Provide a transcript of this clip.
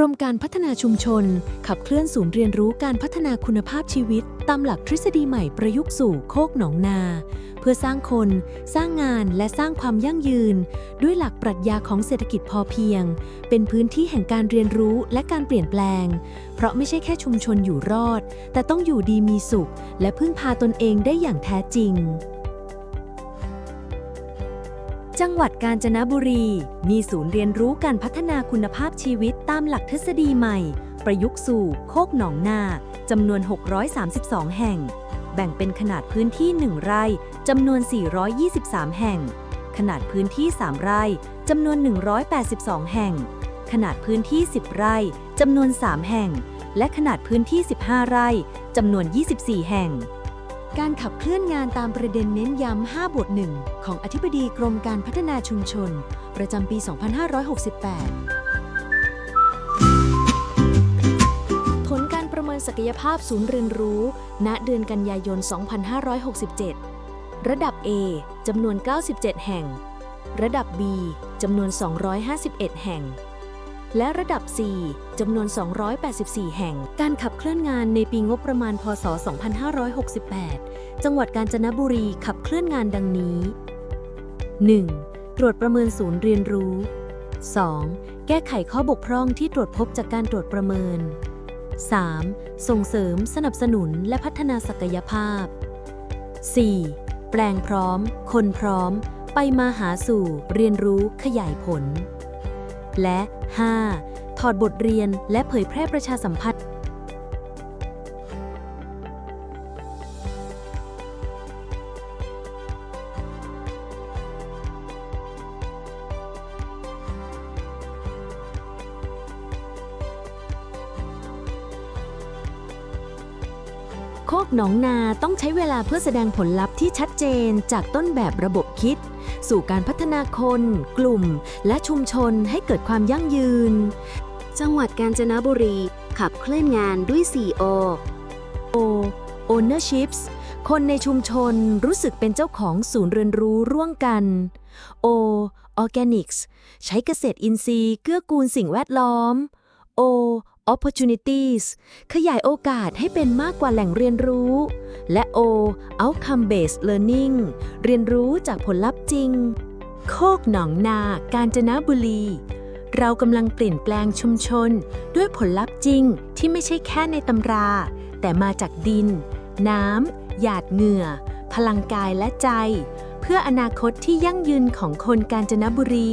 รมการพัฒนาชุมชน ขับเคลื่อนศูนย์เรียนรู้การพัฒนาคุณภาพชีวิต ตามหลักทฤษฎีใหม่ประยุกต์สู่โคกหนองนา เพื่อสร้างคน สร้างงานและสร้างความยั่งยืน ด้วยหลักปรัชญาของเศรษฐกิจพอเพียง เป็นพื้นที่แห่งการเรียนรู้และการเปลี่ยนแปลง เพราะไม่ใช่แค่ชุมชนอยู่รอด แต่ต้องอยู่ดีมีสุข และพึ่งพาตนเองได้อย่างแท้จริง จังหวัดกาญจนบุรี มีศูนย์เรียนรู้การพัฒนาคุณภาพชีวิตตามหลักทฤษฎีใหม่ ประยุกต์สู่ โคกหนองนาจำนวน 632 แห่ง แบ่งเป็นขนาดพื้นที่ 1 ไร่จำนวน 423 แห่ง ขนาดพื้นที่ 3 ไร่จำนวน 182 แห่ง ขนาดพื้นที่ 10 ไร่จำนวน 3 แห่ง และขนาดพื้นที่ 15 ไร่จำนวน 24 แห่ง การขับเคลื่อนงานตามประเด็นเน้นย้ำ5บทหนึ่งของอธิบดีกรมการพัฒนาชุมชน ประจำปี 2568 ผลการประเมินศักยภาพศูนย์เรียนรู้ ณ เดือนกันยายน 2567 ระดับ A จำนวน 97 แห่ง ระดับ B จำนวน 251 แห่ง และระดับ 4 จำนวน 284 แห่ง การขับเคลื่อนงานในปีงบประมาณ พศ 2568 จังหวัดกาญจนบุรีขับเคลื่อนงานดังนี้ 1. ตรวจประเมินศูนย์เรียนรู้ 2. แก้ไขข้อบกพร่องที่ตรวจพบจากการตรวจประเมิน 3. ส่งเสริมสนับสนุนและพัฒนาศักยภาพ 4. แปลงพร้อม คนพร้อม ไปมาหาสู่ เรียนรู้ขยายผล และ 5. ถอดบทเรียนและเผยแพร่ประชาสัมพันธ์ โคกหนองนาต้องใช้เวลาเพื่อแสดงผลลัพธ์ที่ชัดเจนจากต้นแบบระบบคิด สู่การพัฒนาคน กลุ่ม และชุมชนให้เกิดความยั่งยืน จังหวัดกาญจนบุรี ขับเคลื่อนงานด้วย 4O O ownerships คนในชุมชนรู้สึกเป็นเจ้าของศูนย์เรียนรู้ร่วมกัน O organics ใช้เกษตรอินทรีย์เกื้อกูลสิ่งแวดล้อม O opportunities ขยายโอกาสให้เป็นมากกว่าแหล่งเรียนรู้ และ O outcome based learning เรียนรู้จากผลลัพธ์จริง โคกหนองนา กาญจนบุรี เรากำลังเปลี่ยนแปลงชุมชน ด้วยผลลัพธ์จริงที่ไม่ใช่แค่ในตำรา แต่มาจากดิน น้ำ หยาดเหงื่อ พลังกายและใจ เพื่ออนาคตที่ยั่งยืนของคนกาญจนบุรี